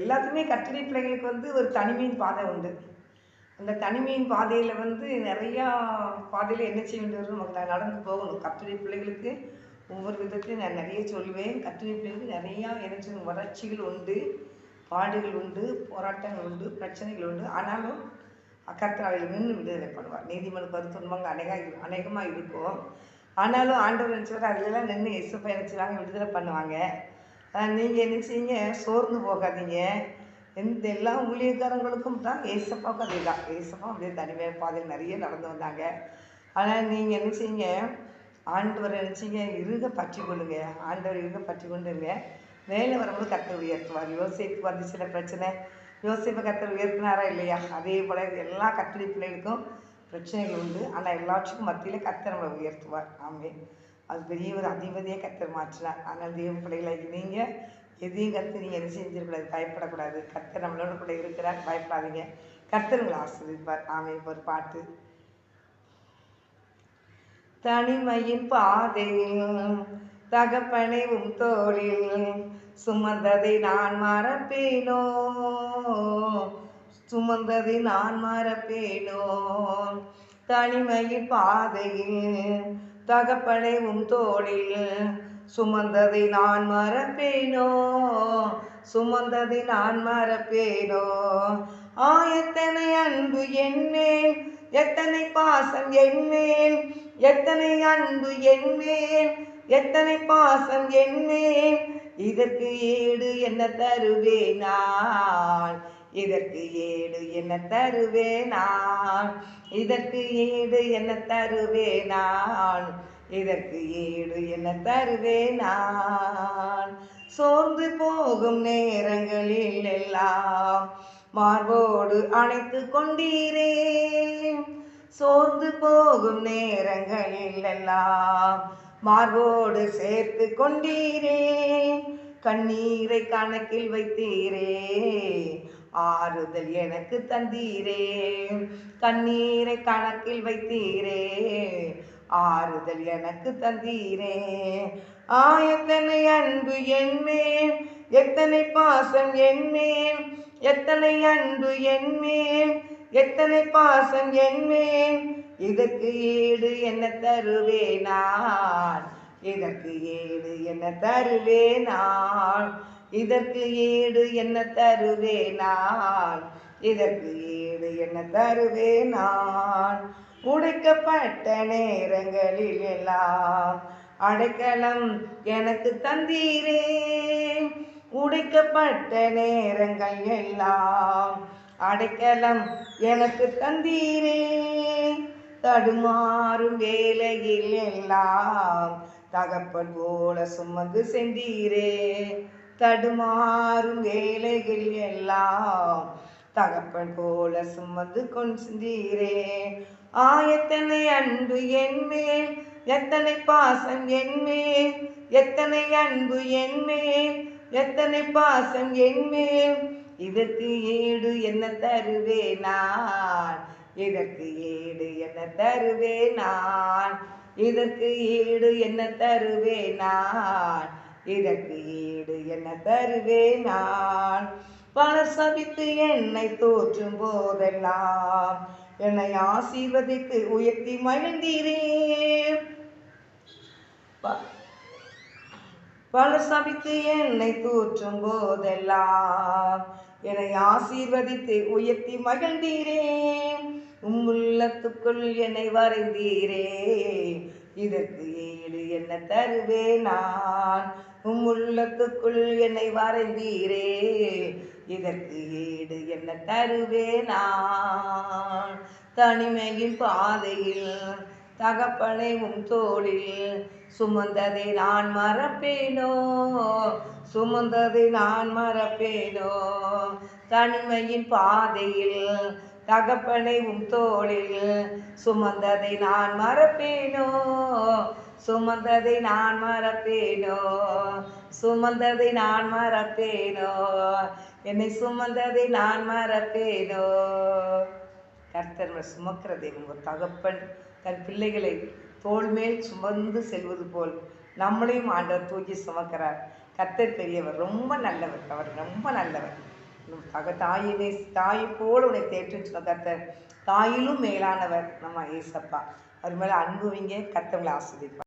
எல்லாத்துக்குமே கத்திரி பிள்ளைகளுக்கு வந்து ஒரு தனிமையின் பாதை உண்டு. அந்த தனிமையின் பாதையில் வந்து நிறையா பாதையில் என்ன செய்ய வேண்டியது நமக்கு நான் நடந்து போகணும். கத்திரி பிள்ளைகளுக்கு ஒவ்வொரு விதத்தையும் நான் நிறைய சொல்லுவேன். கத்திரி பிள்ளைகளுக்கு நிறையா என்ன வளர்ச்சிகள் உண்டு பாடுகள் உண்டு போராட்டங்கள் உண்டு பிரச்சனைகள் உண்டு. ஆனாலும் கர்த்தர் நின்று விடுதலை பண்ணுவார். நீதிமன்ற கருத்துன்பங்க அநேக அநேகமாக இருக்கும். ஆனாலும் ஆண்டவர் நினச்சவர் அதிலெல்லாம் நின்று இசப்பை நினச்சிவாங்க விடுதலை பண்ணுவாங்க. நீங்கள் என்ன செய்யுங்க? சோர்ந்து போகாதீங்க. எந்த எல்லா ஊழியக்காரங்களுக்கும் தான் ஏசப்பாவுக்கும் அதே தான். ஏசப்பா அப்படியே தனிமையாக பாதையில் நிறைய நடந்து வந்தாங்க. ஆனால் நீங்கள் என்ன செய்யுங்க? ஆண்டவர் நினச்சிங்க. இருக பற்றி கொள்ளுங்க. ஆண்டவர் இருக பற்றி கொண்டுங்க. மேலே வரும்போது கத்தர் உயர்த்துவார். யோசிப்பு வந்து சில பிரச்சனை. யோசிப்பை கத்தர் உயர்த்தினாரா இல்லையா? அதே போல் எல்லா கத்திரி பிள்ளைகளுக்கும் பிரச்சனைகள் உண்டு. ஆனால் எல்லாத்துக்கும் மத்தியில் கத்தர் நம்மளை உயர்த்துவார். ஆமே அது பெரிய ஒரு அதிபதியாக கத்தர் மாற்றினார் ஆனால் தேவ பிள்ளைகளை நீங்கள் எதையும் கற்று நீங்கள் என்ன செஞ்சிடக்கூடாது பயப்படக்கூடாது. கத்தர் நம்மளோட கூட இருக்கிறார். பயப்படாதீங்க. கத்தர் உங்களை ஆசிரியப்பார் ஆமே இப்போ ஒரு பாட்டு. தனிமையின் பாதையில் தகப்பனை தோழில் தோளில் சுமந்ததை நான் மறப்பேனோ? சுமந்ததை நான் மறப்பேனோ? தனிமையின் பாதையில் தகப்பனை உன் தோளில் சுமந்ததை நான் மறப்பேனோ? சுமந்ததை நான் மறப்பேனோ? ஆ எத்தனை அன்பு என்னேன் எத்தனை பாசம் என்னேன் எத்தனை அன்பு என்னேன் எத்தனை பாசம் என்னேன் இதற்கு ஈடு என்ன தருவே நான் இதற்கு ஏடு என்ன தருவே நான் இதற்கு ஏடு என்ன தருவே நான் இதற்கு ஏடு என்ன தருவே நான் சோர்ந்து போகும் நேரங்களில் எல்லாம் மார்போடு அணைத்து கொண்டீரே சோர்ந்து போகும் நேரங்களில் எல்லாம் மார்போடு சேர்த்து கொண்டீரே கண்ணீரை கணக்கில் வைத்தீரே ஆறுதல் எனக்கு தந்தீரே. கண்ணீரை கணக்கில் வைத்தீரே. ஆறுதல் எனக்கு தந்தீரே. ஆ எத்தனை அன்பு என்மேல் எத்தனை பாசம் என்மேல் எத்தனை அன்பு என்மேல் எத்தனை பாசம் என்மேல் இதற்கு ஈடு என்ன தருவே நான் இதற்கு ஈடு என்ன தருவே நான். இதற்கு ஈடு என்ன தருவே நான் இதற்கு ஈடு என்ன தருவே நான் உடைக்கப்பட்ட நேரங்களில் எல்லாம் அடைக்கலம் எனக்கு தந்தீரே. உடைக்கப்பட்ட நேரங்கள் எல்லாம் அடைக்கலம் எனக்கு தந்தீரே. தடுமாறும் வேலையில் எல்லாம் தகப்பன் போல சுமந்து செந்தீரே தடுமாறும் வேலைகள் எல்லாம் தகப்பன் போல சுமந்து கொண்டீரே சென்றீரே ஆயத்தனை அன்பு என்மேல் எத்தனை பாசம் என்மேல் எத்தனை அன்பு என்மேல் எத்தனை பாசம் என்மேல் இதற்கு ஏடு என்ன தருவே நான்? இதற்கு ஏடு என்ன தருவே நான்? இதற்கு ஈடு என்ன தருவே நான்? இதற்கு ஈடு என்ன தருவேன் நான் பலர் சபித்து என்னை தோற்றும் போதெல்லாம் என்னை ஆசீர்வதித்து உயர்த்தி மகிழ்ந்தீரே பலர் சபித்து என்னை தூற்றும் போதெல்லாம் என்னை ஆசீர்வதித்து உயர்த்தி மகிழ்ந்தீரே உம்முள்ளத்துக்குள் என்னை வரைந்தீரே. இதற்கு ஈடு என்ன தருவே நான் உம் உள்ளத்துக்குள் என்னை வரைந்தீரே. இதற்கு ஈடு என்ன தருவே நான்? தனிமையின் பாதையில் தகப்பனை உம் தோளில் சுமந்ததை நான் மறப்பேனோ? சுமந்ததை நான் மறப்பேனோ? தனிமையின் பாதையில் தகப்பனை உம் தோளில் சுமந்ததை நான் மறப்பேனோ? சுமந்ததை நான் மறப்பேனோ? சுமந்ததை நான் மறப்பேனோ? என்னை சுமந்ததை நான் மறப்பேனோ? கர்த்தர் சுமக்கிற தெய்வம் ஒரு தகப்பன் தன் பிள்ளைகளை தோள் மேல் சுமந்து செல்வது போல் நம்மளையும் ஆண்டவர் தூக்கி சுமக்கிறார். கர்த்தர் பெரியவர் ரொம்ப நல்லவர் அவர் ரொம்ப நல்லவர். தக தாயினை தாயை போல் உன்னை தேற்றுன்னு சொன்ன கர்த்தர் தாயிலும் மேலானவர் நம்ம ஏசப்பா. அவர் மேலே அன்புவிங்க கர்த்தவங்களை ஆஸ்வதிப்பார்